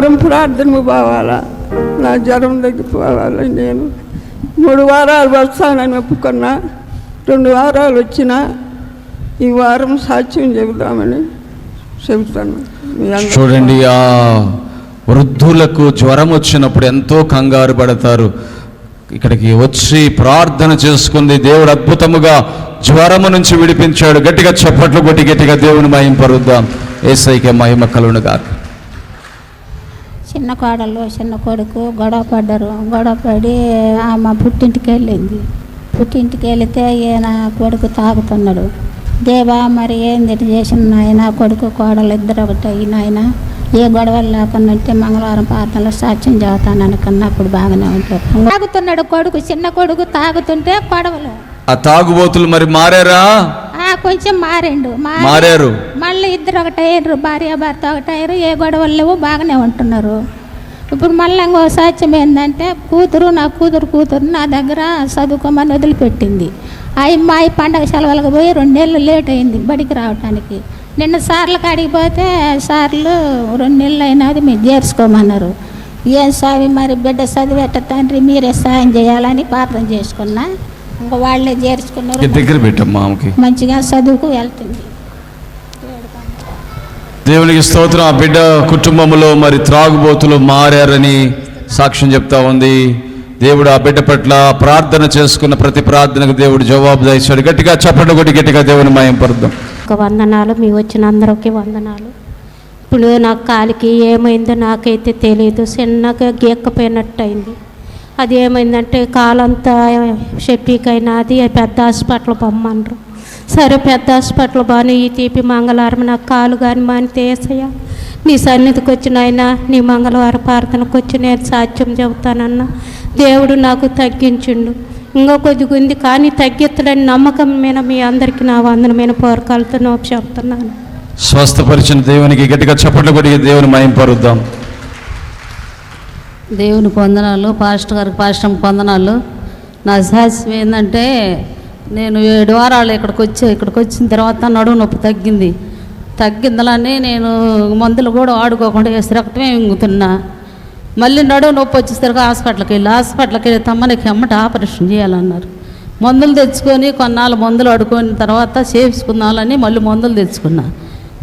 వారం ప్రార్థనకు పోవాలా? నా జ్వరం తగ్గిపోవాలి నేను? మూడు వారాలు వస్తానని ఒప్పుకున్నా. రెండు వారాలు వచ్చిన ఈ వారం సాక్ష్యం చెబుదామని చెబుతాను. చూడండి ఆ వృద్ధులకు జ్వరం వచ్చినప్పుడు ఎంతో కంగారు పడతారు. ఇక్కడికి వచ్చి ప్రార్థన చేసుకుంది దేవుడు అద్భుతముగా జ్వరము నుంచి విడిపించాడు. గట్టిగా చప్పట్లు కొట్టి గట్టిగా దేవుని మహిమ పరుద్దాం. ఏసైకే మహిమ కలును చిన్న కోడలు చిన్న కొడుకు గొడవ పడ్డారు. గొడవ పడి ఆమె పుట్టింటికి వెళ్ళింది పుట్టింటికి వెళితే ఈయన కొడుకు తాగుతున్నాడు. దేవా మరి ఏంది చేసిన నాయన? కొడుకు కోడలు ఇద్దరు ఒకటి నాయన? ఏ గొడవలు లేకుండా ఉంటే మంగళవారం ప్రార్థనలో సాక్ష్యం చదువుతాను అనుకున్న అప్పుడు బాగానే ఉంటారు తాగుతున్నాడు కొడుకు చిన్న కొడుకు తాగుతుంటే గొడవలు. ఆ తాగుబోతులు మరి మారారా? కొంచెం మారిండు మారి- మారారు. మళ్ళీ ఇద్దరు ఒకటయ్యారు భార్య భర్త ఒకటయ్యారు. ఏ గొడవలు లేవు బాగానే ఉంటున్నారు. ఇప్పుడు మళ్ళీ ఇంకో సాక్ష్యం ఏంటంటే కూతురు నా కూతురు కూతురు నా దగ్గర చదువుకోమని వదిలిపెట్టింది. ఆ అమ్మాయి పండగ సెలవులకు పోయి రెండేళ్ళు లేట్ అయింది బడికి రావడానికి నిన్న సార్లు కాడికి పోతే సార్లు రెండు నెలలు అయినది మీరు చేర్చుకోమన్నారు. ఏం స్వామి మరి బిడ్డ చదివేట తండ్రి మీరే సాయం చేయాలని ప్రార్థన చేసుకున్నా. ఇంకా వాళ్ళే చేర్చుకున్నారు. దగ్గర పెట్టమ్మా ఆమెకి. మంచిగా చదువుకు వెళ్తుంది. దేవునికి స్తోత్రం. ఆ బిడ్డ కుటుంబంలో మరి త్రాగుబోతులు మారారని సాక్ష్యం చెప్తా ఉంది. దేవుడు ఆ బిడ్డ పట్ల ప్రార్థన చేసుకున్న ప్రతి ప్రార్థనకు దేవుడు జవాబు దయచాడు గట్టిగా చప్పట్లు కొట్టి గట్టిగా దేవుని మయం పరుద్దాం. ఒక వందనాలు మీ వచ్చిన అందరికి వందనాలు. ఇప్పుడు నాకు కాలికి ఏమైందో నాకైతే తెలియదు. చిన్నగా గీక్కపోయినట్టు అయింది అది ఏమైందంటే కాలంతా షెట్టికైనా అది పెద్ద హాస్పిటల్ పొమ్మన్నారు సరే పెద్ద హాస్పిటల్ బాను ఈ తీపి మంగళవారం నాకు కాలు కానీ మాని ఏసయ్యా? నీ సన్నిధికి వచ్చిన ఆయన నీ మంగళవారం ప్రార్థనకు వచ్చి నేను సాధ్యం చెబుతానన్న. దేవుడు నాకు తగ్గించిండు. ఇంకో కొద్దిగా ఉంది కానీ తగ్గిత్తడని నమ్మకం మీద మీ అందరికీ నా వందనమైన పోరకాలతో నోపు చెప్తున్నాను. స్వస్థపరిచిన దేవునికి గట్టిగా చప్పట్లు కొట్టి దేవుని మయం పరుద్దాం. దేవుని పొందనాలు పాస్టర్ గారికి పాస్టర్ పొందనాలు నా సాహసం ఏంటంటే నేను ఏడు వారాలు ఇక్కడికి వచ్చి ఇక్కడికి వచ్చిన తర్వాత నడుము నొప్పి తగ్గింది. తగ్గిందలని నేను మందులు కూడా ఆడుకోకుండా వేసి రక్తమే ఇంగుతున్నా మళ్ళీ నడువు నొప్పి వచ్చేసరికి హాస్పిటల్కి వెళ్ళి హాస్పిటల్కి వెళ్ళి తమ్మనికి నీకు ఆపరేషన్ చేయాలన్నారు. మందులు తెచ్చుకొని కొన్నాళ్ళు మందులు వాడుకొని తర్వాత చేయించుకుందామని మళ్ళీ మందులు తెచ్చుకున్నా.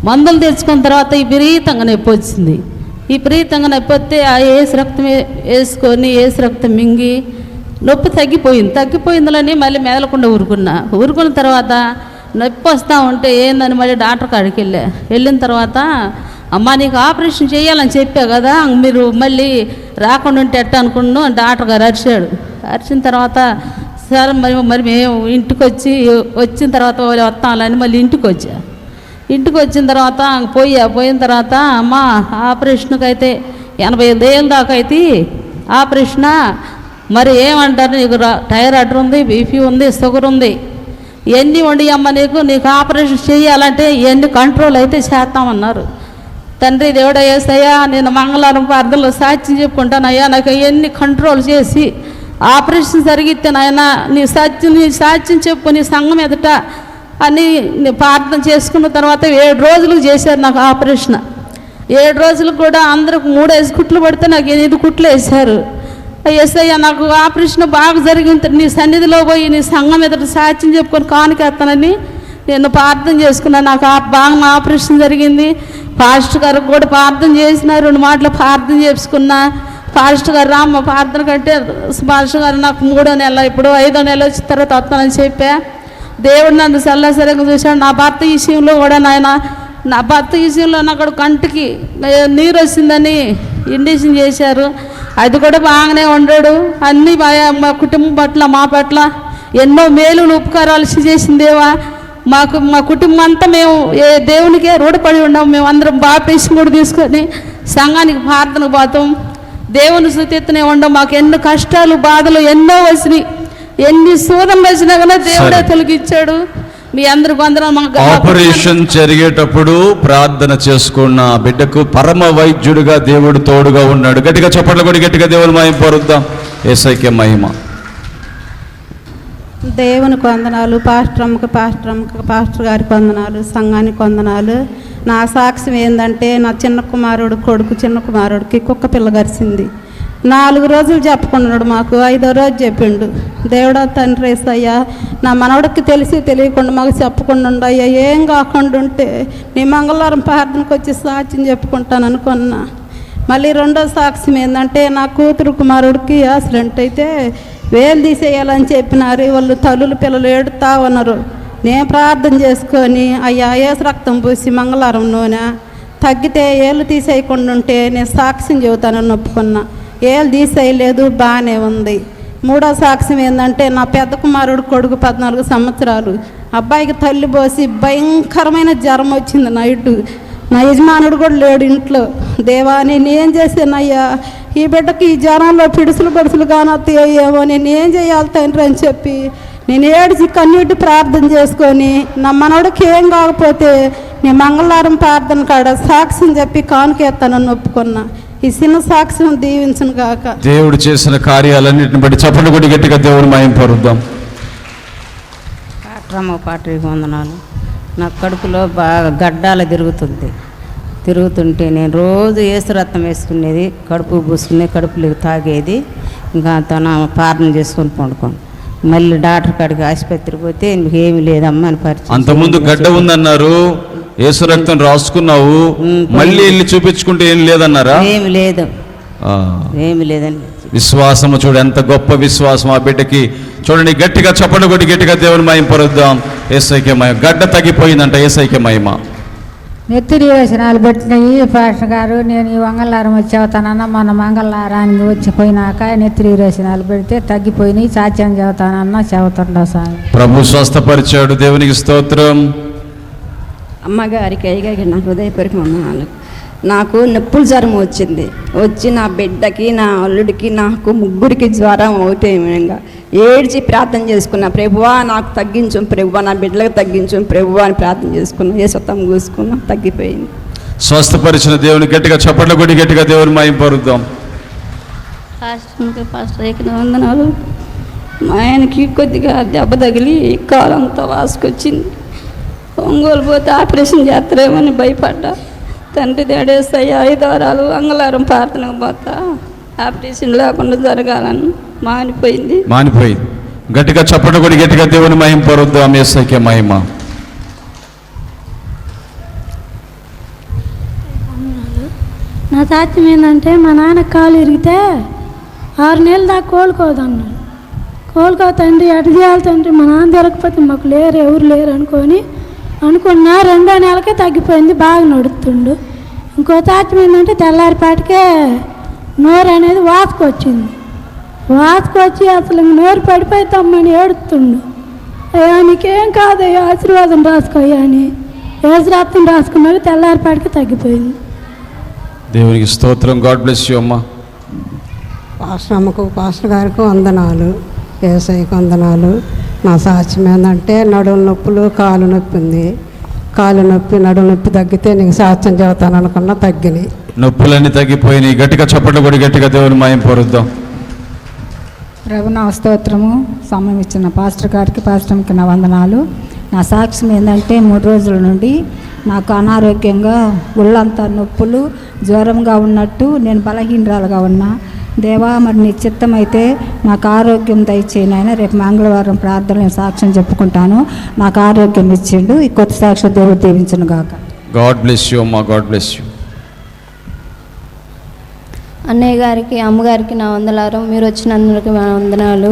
మందులు తెచ్చుకున్న తర్వాత విపరీతంగా నొప్పి వచ్చింది. విపరీతంగా నొప్పి వస్తే ఆ ఏసు రక్తం వేసుకొని ఏసు రక్తం మింగి నొప్పి తగ్గిపోయింది. తగ్గిపోయిందని మళ్ళీ మెదలకుండా ఊరుకున్నా. ఊరుకున్న తర్వాత నొప్పి వస్తూ ఉంటే ఏందని మళ్ళీ డాక్టర్ కాడికి వెళ్ళా. వెళ్ళిన తర్వాత అమ్మ నీకు ఆపరేషన్ చేయాలని చెప్పా కదా మీరు మళ్ళీ రాకుండా ఉంటే ఎట్ట అనుకున్నాను డాక్టర్ గారు అరిచాడు. అరిచిన తర్వాత సరే మరి మరి మేము ఇంటికి వచ్చి వచ్చిన తర్వాత వస్తామని మళ్ళీ ఇంటికి వచ్చా ఇంటికి వచ్చిన తర్వాత పోయా పోయిన తర్వాత అమ్మ ఆపరేషన్కి అయితే ఎనభై ఐదు ఏళ్ళ దాకా అయితే ఆపరేషనా. మరి ఏమంటారు నీకు రా- థైరాయిడ్ ఉంది బీపీ ఉంది షుగర్ ఉంది. ఎన్ని వండి అమ్మ నీకు? నీకు ఆపరేషన్ చేయాలంటే ఎన్ని కంట్రోల్ అయితే చేస్తామన్నారు. తండ్రి దేవుడ ఏసయ్యా నేను మంగళవారం ప్రార్థనలో సాక్ష్యం చెప్పుకుంటానయ్యా. నాకు ఎన్ని కంట్రోల్ చేసి ఆపరేషన్ జరిగితే నాయన నీ సాక్ష్యం నీ సాక్ష్యం చెప్పు నీ సంఘం ఎదుట. అని ప్రార్థన చేసుకున్న తర్వాత ఏడు రోజులు చేశారు నాకు ఆపరేషన్. ఏడు రోజులకు కూడా అందరికి మూడేసి కుట్లు పడితే నాకు ఎనిమిది కుట్లు వేశారు. ఎస్ఐ నాకు ఆపరేషన్ బాగా జరిగింది. నీ సన్నిధిలో పోయి నీ సంఘం ఎదుట సాక్ష్యం చెప్పుకొని కానుకేస్తానని నేను ప్రార్థన చేసుకున్నాను నాకు ఆ బాగా ఆపరేషన్ జరిగింది. పాస్టర్ గారు కూడా ప్రార్థన చేసిన రెండు మాటలు ప్రార్థన చేసుకున్నా. పాస్టర్ గారు రామ్మ ప్రార్థన కంటే పాస్టర్ గారు నాకు మూడో నెల ఇప్పుడు ఐదో నెల వచ్చిన తర్వాత వస్తానని చెప్పా. దేవుడు నన్ను సల్లాసరిగా చూశాడు. నా భర్త విషయంలో కూడా నాయన నా భర్త విషయంలో నాకు కంటికి నీరు వచ్చిందని ఇండిషన్ చేశారు. అది కూడా బాగానే ఉండడు. అన్నీ మా- కుటుంబం పట్ల మా పట్ల ఎన్నో మేలులు ఉపకారాలు చేసిందేవా మాకు మా కుటుంబం అంతా మేము ఏ దేవునికే రూఢపడి ఉన్నాం. మేము అందరం బాపేసి కూడా తీసుకొని సంఘానికి ప్రార్థనకు పోతాం. దేవుని శుతిత్తనే ఉండం. మాకు ఎన్నో కష్టాలు బాధలు ఎన్నో వచ్చినాయి. ఎన్ని శోధనలు వచ్చినా కూడా దేవుడే సరే. తొలగిచ్చాడు. మీ అందరికి అందరం మాకు ఆపరేషన్ జరిగేటప్పుడు ప్రార్థన చేసుకున్న బిడ్డకు పరమ వైద్యుడిగా దేవుడు తోడుగా ఉన్నాడు. గట్టిగా చప్పట్లు కొట్టి గట్టిగా దేవుని మహిమ పరుద్దాం. ఏసైక్య మహిమ. దేవునికి వందనాలు పాస్టర్ అమ్మకి పాస్టర్ అమ్మకి పాస్టర్ గారికి వందనాలు సంఘానికి వందనాలు. నా సాక్ష్యం ఏంటంటే నా చిన్న కుమారుడు కొడుకు చిన్న కుమారుడికి కుక్క పిల్ల గరిచింది నాలుగు రోజులు చెప్పుకున్నాడు మాకు ఐదో రోజు చెప్పిండు. దేవుడా తండ్రి అయ్యా నా మనవడికి తెలిసి తెలియకుండా మాకు చెప్పకుండా ఉండయ్యా ఏం కాకుండా ఉంటే నీ మంగళవారం ప్రార్థనకు వచ్చి సాక్ష్యం చెప్పుకుంటాను అనుకున్నా. మళ్ళీ రెండో సాక్ష్యం ఏంటంటే నా కూతురు కుమారుడికి యాక్సిడెంట్ అయితే వేలు తీసేయాలని చెప్పినారు. వాళ్ళు తల్లులు పిల్లలు ఏడుతా ఉన్నారు. నేను ప్రార్థన చేసుకొని అయ్యా ఏసు రక్తం పూసి మంగళవారం నూనె తగ్గితే ఏళ్ళు తీసేయకుండా ఉంటే నేను సాక్ష్యం చెబుతానని ఒప్పుకున్నా. ఏళ్ళు తీసేయలేదు బాగానే ఉంది. మూడో సాక్ష్యం ఏంటంటే నా పెద్ద కుమారుడు కొడుకు పద్నాలుగు సంవత్సరాలు. అబ్బాయికి తల్లి పోసి భయంకరమైన జ్వరం వచ్చింది నైట్. నా యజమానుడు కూడా లేడు ఇంట్లో. దేవా నేను ఏం చేశానయ్యా? ఈ బిడ్డకి ఈ జ్వరంలో పిడుసులు పడుసులు కానొస్తాయేమో నేను ఏం చేయాలి తండ్రి అని చెప్పి నేను ఏడిచి కన్నీటి ప్రార్థన చేసుకొని నా మనవడికి ఏం కాకపోతే నేను మంగళవారం ప్రార్థన కాడ సాక్ష్యం చెప్పి కానుకేస్తానని ఒప్పుకున్నా. ఈ చిన్న సాక్ష్యం దీవించను కాక దేవుడు చేసిన కార్యాలన్నింటిని బట్టి చప్పట్లు కొట్టి గట్టిగా దేవుని మాయం పరుద్దాం. పాట్రమ్మ పాటకి వందనాలు. నా కడుపులో బాగా గడ్డాల తిరుగుతుంది. తిరుగుతుంటే నేను రోజు ఏసు రక్తం వేసుకునేది కడుపు పూసుకునే కడుపులో తాగేది ఇంకా తన ప్రార్థన చేసుకొని పండుకోండి మళ్ళీ డాక్టర్ కాడికి ఆసుపత్రికి పోతే ఏమి లేదమ్మా అని పరిచయం అంతకుముందు గడ్డ ఉందన్నారు. యేసు రక్తం రాసుకున్నావు మళ్ళీ వెళ్ళి చూపించుకుంటే ఏం లేదన్నారా? ఏమి లేదు. ఆ, ఏమి లేదని విశ్వాసము చూడు ఎంత గొప్ప విశ్వాసం ఆ బిడ్డకి. చూడండి గట్టిగా చప్పట్లు కొట్టి గట్టిగా దేవుని మయం పరుద్దాం. ఏసైకే మయం గడ్డ తగ్గిపోయిందంట ఏసైకే మహిమ. నెత్తిరి వ్యసనాలు పెట్టినాయి పాస్టర్ గారు. నేను ఈ మంగళవారం వచ్చి అవుతానన్న మన మంగళవారానికి వచ్చిపోయినాక నెత్తిరి వ్యసనాలు పెడితే తగ్గిపోయినాయి సాధ్యం చెబుతానన్న చెబుతుండ స్వామి. ప్రభు స్వస్థపరిచాడు దేవునికి స్తోత్రం. అమ్మగారికి అయ్యగారికి నా హృదయపూర్వక వందనాలు. నాకు నొప్పుల జ్వరం వచ్చింది. వచ్చి నా బిడ్డకి నా అల్లుడికి నాకు ముగ్గురికి జ్వరం ఒకటే విధంగా ఏడ్చి ప్రార్థన చేసుకున్న ప్రభువా నాకు తగ్గించు ప్రభువా నా బిడ్డలకు తగ్గించు ప్రభువా అని ప్రార్థన చేసుకున్నా. ఏ సొత్తం కూసుకున్నా తగ్గిపోయింది. స్వస్థపరిచిన దేవుని గట్టిగా చప్పట్లు కొట్టి గట్టిగా దేవుని మయం పరుద్దాం. వందనాలు. మా ఆయనకి కొద్దిగా దెబ్బ తగిలి కాలంతా వాసుకొచ్చింది. ఒంగోలు పోతే ఆపరేషన్ చేస్తారేమని భయపడ్డా. తండ్రి దేడేస్తాయి ఐదు వారాలు అంగళారం ప్రార్థనకు పోతా. ఆపరేషన్ లేకుండా జరగాలని మానిపోయింది. మానిపోయింది. గట్టిగా చప్పట్లు కొట్టి గట్టిగా దేవుని మహిమ పరుద్దాం. ఏసైకే మహిమ. నా సాధ్యం ఏంటంటే మా నాన్న కాలు ఇరిగితే ఆరు నెలల దాకా కోలుకోదన్నాడు. కోలుకోతండి ఎటు చేయాలి తండ్రి మా నాన్న దొరకపోతే మాకు లేరు ఎవరు లేరు అనుకొని అనుకున్నా రెండో నెలకే తగ్గిపోయింది బాగా నడుస్తుండు. ఇంకో సాధ్యం ఏంటంటే తెల్లారిపాటికే నోరు అనేది వాసుకొచ్చింది వాసుకొచ్చి అసలు ఇంక నోరు పడిపోతామని ఏడుతుండు అయ్యా నీకేం కాదయ్యా ఆశీర్వాదం రాసుకోయ్యా అని. ఏసురాత్రం రాసుకున్నాక తెల్లారిపాటికి తగ్గిపోయింది. దేవునికి స్తోత్రం. గాడ్ బ్లెస్ యూ అమ్మా. పాస్టర్ అమ్మకు పాస్టర్ గారికి వందనాలు. ఏసైకి వందనాలు. నా సాక్ష్యం ఏంటంటే నడుము నొప్పులు కాలు నొప్పి ఉంది కాలు నొప్పి నడుము నొప్పి తగ్గితే నీకు సాక్ష్యం చెబుతాను అనుకున్నా తగ్గినాయి. నొప్పులన్నీ తగ్గిపోయినాయి. గట్టిగా చప్పట్లు కొట్టి గట్టిగా దేవుని మయం పరుద్దాం. రఘునా స్తోత్రము సమయం ఇచ్చిన పాస్టర్ గారికి పాస్టర్కి నా వందనాలు. నా సాక్ష్యం ఏంటంటే మూడు రోజుల నుండి నాకు అనారోగ్యంగా ఒళ్ళంతా నొప్పులు జ్వరంగా ఉన్నట్టు నేను బలహీనరాలుగా ఉన్నా. దేవా మరి నీ చిత్తమైతే నాకు ఆరోగ్యం దయచేయను ఆయన రేపు మంగళవారం ప్రార్థన నేను సాక్ష్యం చెప్పుకుంటాను. నాకు ఆరోగ్యం ఇచ్చిండు. ఈ కొత్త సాక్ష్యం దేవుడు దీవించను గాక. గాడ్ బ్లెస్ యూ అమ్మా గాడ్ బ్లెస్ యూ. అన్నయ్య గారికి అమ్మగారికి నా వందలారం. మీరు వచ్చినందుకు నా వందనాలు.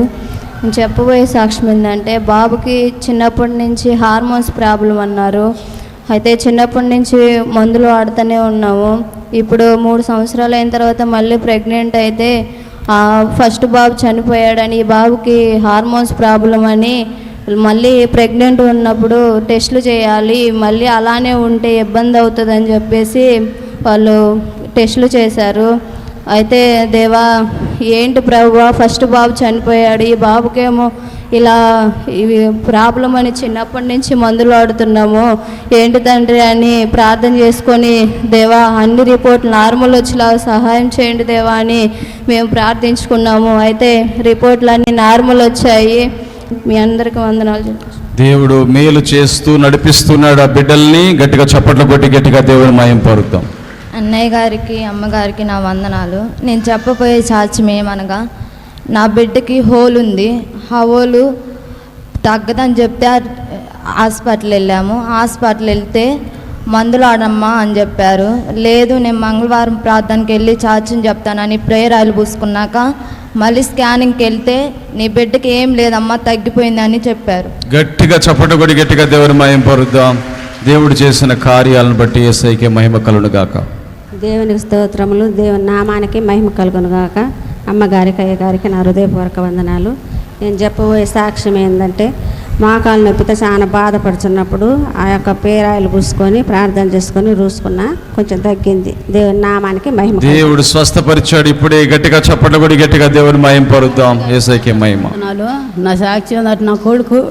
నేను చెప్పబోయే సాక్ష్యం ఏంటంటే బాబుకి చిన్నప్పటి నుంచి హార్మోన్స్ ప్రాబ్లం అన్నారు. అయితే చిన్నప్పటి నుంచి మందులు వాడుతూనే ఉన్నాము. ఇప్పుడు మూడు సంవత్సరాలు అయిన తర్వాత మళ్ళీ ప్రెగ్నెంట్ అయితే ఫస్ట్ బాబు చనిపోయాడని ఈ బాబుకి హార్మోన్స్ ప్రాబ్లం అని మళ్ళీ ప్రెగ్నెంట్ ఉన్నప్పుడు టెస్టులు చేయాలి మళ్ళీ అలానే ఉంటే ఇబ్బంది అవుతుందని చెప్పేసి వాళ్ళు టెస్టులు చేశారు. అయితే దేవా ఏంటి ప్రభువా ఫస్ట్ బాబు చనిపోయాడు ఈ బాబుకేమో ఇలా ఇవి ప్రాబ్లం అని చిన్నప్పటి నుంచి మందులు వాడుతున్నాము. ఏంటి తండ్రి అని ప్రార్థన చేసుకొని దేవా అన్ని రిపోర్ట్లు నార్మల్ వచ్చేలాగా సహాయం చేయండి దేవా అని మేము ప్రార్థించుకున్నాము. అయితే రిపోర్ట్లు అన్నీ నార్మల్ వచ్చాయి. మీ అందరికీ వందనాలు దేవుడు మేలు చేస్తూ నడిపిస్తున్నాడు ఆ బిడ్డల్ని. గట్టిగా చప్పట్లు కొట్టి గట్టిగా దేవుని మాయం పరుద్దాం. అన్నయ్య గారికి అమ్మగారికి నా వందనాలు. నేను చెప్పబోయే సాక్ష్యం ఏమనగా నా బిడ్డకి హోల్ ఉంది. ఆ హోలు తగ్గదని చెప్తే హాస్పిటల్ వెళ్ళాము. హాస్పిటల్ వెళ్తే మందులు ఆడమ్మా అని చెప్పారు. లేదు నేను మంగళవారం ప్రార్థనకి వెళ్ళి చార్జిని చెప్తానని ప్రేయర్ ఆయిల్ పూసుకున్నాక మళ్ళీ స్కానింగ్కి వెళ్తే నీ బిడ్డకి ఏం లేదమ్మా తగ్గిపోయిందని చెప్పారు. గట్టిగా చప్పట్లు కొట్టి గట్టిగా దేవుని మాయం పరుద్దాం. దేవుడు చేసిన కార్యాలను బట్టి ఏసైకే మహిమ కలును గాక దేవునికి స్తోత్రములు దేవుని నామానికి మహిమ కలుగును గాక అమ్మగారికి అయ్యగారికి నా హృదయపూర్వక వందనాలు. నేను చెప్పబోయే సాక్ష్యం ఏంటంటే మోకాలు నొప్పితో చాలా బాధపడుతున్నప్పుడు ఆ యొక్క పేరాయిలు పూసుకొని ప్రార్థన చేసుకొని రూసుకున్నా కొంచెం తగ్గింది. దేవుని నామానికి మహిమ. దేవుడు స్వస్థపరిచాడు. ఇప్పుడే గట్టిగా చప్పట్లు కొట్టి గట్టిగా దేవుని మాయం పరుద్దాం. ఏసైకే మహిమ. నా సాక్షి అన్నట్టు నా కొడుకు.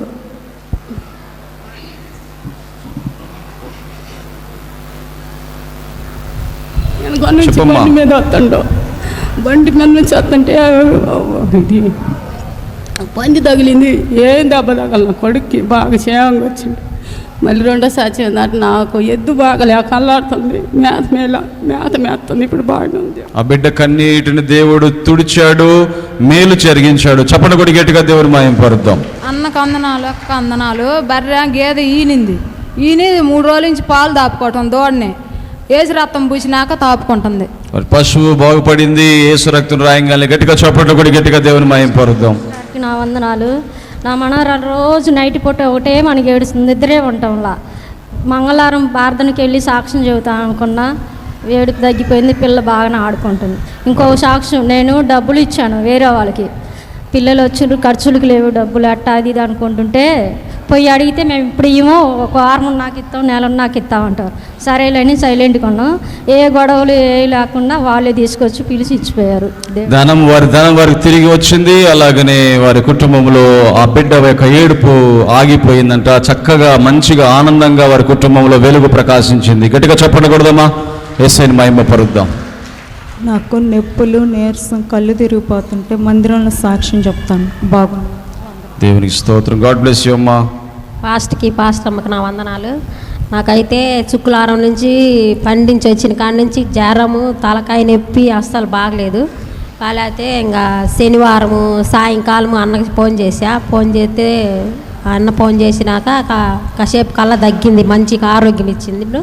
మీద వస్తుండో. బండి మీద నుంచి వస్తుంటే ఇది పంది తగిలింది ఏం దెబ్బ తగల నా కొడుక్కి బాగా క్షేమంగా వచ్చింది మళ్ళీ రెండో సాచి ఏంటంటే నాకు ఎద్దు బాగా లేక అల్లాడుతుంది. మేత మేల మేత మేస్తుంది ఇప్పుడు బాగానే ఉంది. ఆ బిడ్డ కన్నీటిని దేవుడు తుడిచాడు మేలు జరిగించాడు. చప్పట్లు కొట్టి గట్టిగా దేవుని మాయం పరుద్దాం. అన్నకు అందనాలు అక్క అందనాలు బర్రె గేదె ఈనింది. ఈని మూడు రోజుల నుంచి పాలు దాపుకోవటం దూడని. ఏసు రక్తం పూసినాక తాపుకుంటుంది. మరి పశువు బాగుపడింది ఏసు రక్తం రాయంగానే గట్టిగా చప్పట్లు కూడా గట్టిగా దేవుని మాయం పరుద్దాం. నా వందనాలు. నా మనవరాలు రోజు నైట్ పూట ఒకటే మనకి ఏడుస్తుంది నిద్రే ఉంటాంలా మంగళవారం ప్రార్థనకి వెళ్ళి సాక్ష్యం చెబుతాను అనుకున్నా వేడికి తగ్గిపోయింది పిల్ల బాగానే ఆడుకుంటుంది. ఇంకో సాక్ష్యం నేను డబ్బులు ఇచ్చాను వేరే వాళ్ళకి. పిల్లలు వచ్చిన ఖర్చులకు లేవు డబ్బులు అట్టా అది ఇది అనుకుంటుంటే పోయి అడిగితే మేము ఇప్పుడు ఇవ్వము ఒక వారం నాకు ఇస్తాం నెల నాకు ఇస్తామంటారు సరేలేని సైలెంట్ కొన్నాం ఏ గొడవలు ఏ లేకుండా వాళ్ళే తీసుకొచ్చి పిలిచి ఇచ్చిపోయారు. ధనం వారి ధనం వారికి తిరిగి వచ్చింది. అలాగనే వారి కుటుంబంలో ఆ బిడ్డ యొక్క ఏడుపు ఆగిపోయిందంట. చక్కగా మంచిగా ఆనందంగా వారి కుటుంబంలో వెలుగు ప్రకాశించింది. గట్టిగా చెప్పకూడదమ్మా ఎస్ఐని మహిమ పరుద్దాం నాకు నొప్పులు నీరసం కళ్ళు తిరిగిపోతుంటే మందిరంలో సాక్ష్యం చెప్తాను. బాగుంది దేవునికి స్తోత్రం. గాడ్ బ్లెస్ యూ అమ్మా. పాస్ట్కి పాస్ట్ అమ్మకి నా వందనాలు. నాకైతే శుక్రవారం నుంచి పండించి వచ్చిన కాడి నుంచి జ్వరము తలకాయ నొప్పి అస్సలు బాగలేదు. కాలేతే ఇంకా శనివారము సాయంకాలము అన్నకి ఫోన్ చేసా ఫోన్ చేస్తే అన్న ఫోన్ చేసినాక కాసేపు కల్లా తగ్గింది మంచిగా ఆరోగ్యం ఇచ్చింది. ఇప్పుడు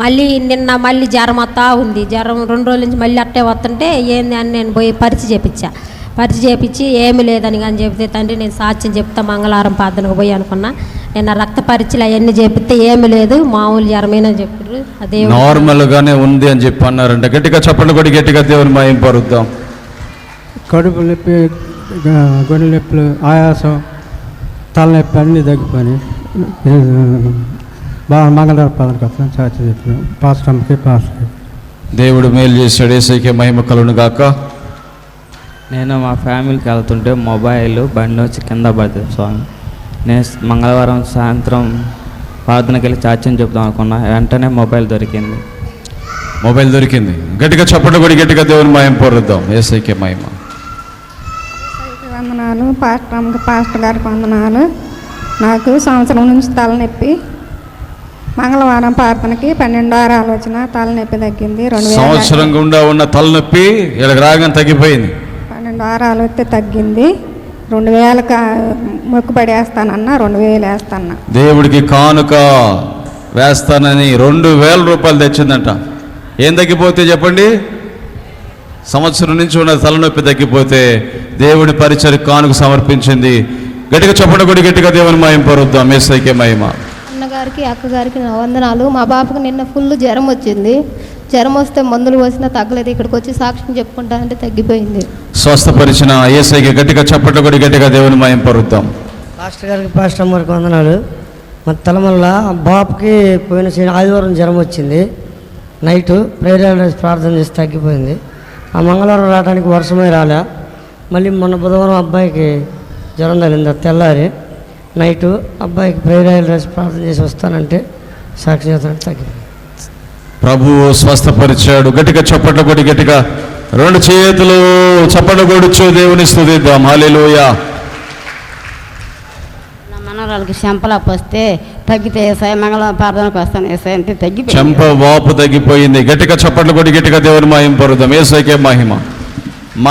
మళ్ళీ నిన్న మళ్ళీ జ్వరం వస్తా ఉంది. జ్వరం రెండు రోజుల నుంచి మళ్ళీ అట్టే వస్తుంటే ఏంది అని నేను పోయి పరిచి చేపించా. పరీక్ష చేపించి ఏమి లేదని కానీ చెప్తే తండ్రి నేను సాక్ష్యం చెప్తా మంగళవారం ప్రార్థనకు పోయి అనుకున్నా. నిన్న రక్త పరీక్షలు అవన్నీ చేపిస్తే ఏమి లేదు మామూలు జ్వరమేనని చెప్పారు అదే నార్మల్ గానే ఉంది అని చెప్పి అన్నారంట. గట్టిగా చెప్పండి కొట్టి గట్టిగా దేవుని మహిమ పరుద్దాం. కడుపు నొప్పి గ- గొంతు నొప్పులు ఆయాసం తలనొప్పి అన్నీ తగ్గిపోయి బాగా మంగళవారం పదకొండు వస్తాను చాచి చెప్పాను. పాస్టమ్కి పాస్టర్కి. దేవుడు మేలు చేశాడు. ఏసైకే మహిమ కలును గాక. నేను మా ఫ్యామిలీకి వెళ్తుంటే మొబైల్ బండి వచ్చి కింద పడుతుంది స్వామి. నేను మంగళవారం సాయంత్రం ప్రార్థనకి వెళ్ళి చార్జన్ చెప్దాం అనుకున్నా. వెంటనే మొబైల్ దొరికింది. మొబైల్ దొరికింది. గట్టిగా చప్పట్లు కొట్టి గట్టిగా దేవుని మహిమ పరుద్దాం. ఏసైకే మహిమ. వందనాలు. పాస్టర్ పాస్టర్ గారికి వందనాలు. నాకు సంవత్సరం నుంచి తలనొప్పి. మంగళవారం ప్రార్థనకి పన్నెండు వారాలు వచ్చిన తలనొప్పి తగ్గింది. రెండు సంవత్సరం గుండా ఉన్న తలనొప్పి ఇక్కడికి రాగానే తగ్గిపోయింది. వారాలు వస్తే తగ్గింది. రెండు వేలకు మొక్కుబడి వేస్తానన్నా రెండు వేలు వేస్తాను దేవుడికి కానుక వేస్తానని రెండు వేల రూపాయలు తెచ్చిందంట. ఏం తగ్గిపోతే చెప్పండి? సంవత్సరం నుంచి ఉన్న తలనొప్పి తగ్గిపోతే దేవుడి పరిచయ కానుక సమర్పించింది. గట్టిగా చెప్పండి కొడి గట్టిగా దేవుని మహిమ పరుద్దాం. మేసైకే మహిమ. అన్నగారికి అక్కగారికి నా వందనాలు. మా బాబుకి నిన్న ఫుల్ జ్వరం వచ్చింది. జ్వరం వస్తే మందులు పోసినా తగ్గలేదు ఇక్కడికి వచ్చి సాక్ష్యం చెప్పుకుంటానంటే తగ్గిపోయింది. స్వస్థపరిచిన ఏసైకి గట్టిగా చప్పట్లు కొడి గట్టిగా దేవుని మహిమ పరుద్దాం. పాస్టర్ గారికి పాస్టర్ అమ్మగారికి వందనాలు. మా తలమల్ల బాబుకి పోయిన శని- ఆదివారం జ్వరం వచ్చింది. నైటు ప్రేరేణ ప్రార్థన చేసి తగ్గిపోయింది. ఆ మంగళవారం రావడానికి వర్షమే రాలే. మళ్ళీ మొన్న బుధవారం అబ్బాయికి జ్వరం తగిలింది తెల్లారి. నైటు అబ్బాయికి ప్రేరేణ రాసి ప్రార్థన చేసి వస్తానంటే సాక్షి చేస్తానంటే తగ్గిపోయింది. ప్రభువు స్వస్థపరిచాడు. గట్టిగా చప్పట్లు కొడి గట్టిగా రెండు చేతులు చప్పట్లు కొడుచు దేవుని నా మనవరాలు మనవరాలకి చెంపలాపు వస్తే తగ్గితే వేసాయి మంగళవారం ప్రార్థనకు వస్తాను. వేసాయి అంటే తగ్గిపోయింది. చెంప వాపు తగ్గిపోయింది. గట్టిగా చప్పట్లు కొట్టి గట్టిగా దేవుని మహిమ పరుదాం ఏసైకే మహిమ.